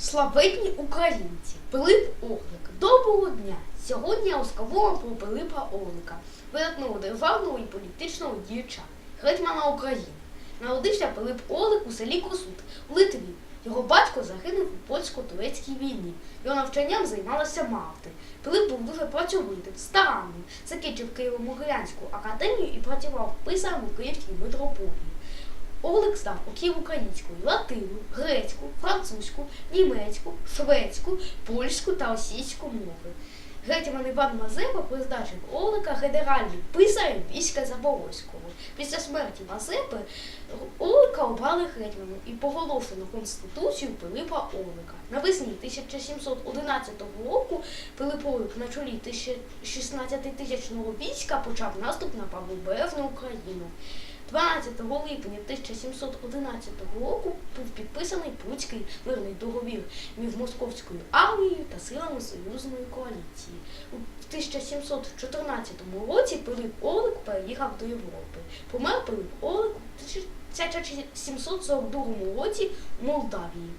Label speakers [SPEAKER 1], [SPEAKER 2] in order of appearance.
[SPEAKER 1] Славетні українці, Пилип Орлик. Доброго дня! Сьогодні я розкажу про Пилипа Орлика, видатного державного і політичного діяча, гетьмана України. Народився Пилип Орлик у селі Косут в Литві. Його батько загинув у польсько-турецькій війні. Його навчанням займалася мати. Пилип був дуже працьовитим, старанним, закінчив Києво-Могилянську академію і працював писарем у Київській митрополії. Орлик знав окрім української, латину, грецьку, французьку, німецьку, шведську, польську та російську мови. Гетьман Іван Мазепа призначив Орлика генеральним писарем війська Запорозького. Після смерті Мазепи Орлика обрали гетьманом і поголошено Конституцію Пилипа Орлика. Навесні 1711 року Пилип на чолі 16-тисячного війська почав наступ на правобережну Україну. 12 липня 1711 року був підписаний Пруцький мирний договір між московською армією та силами союзної коаліції. У 1714 році Пилип Орлик переїхав до Європи. Помер Пилип Орлик у 1742 році в Молдавії.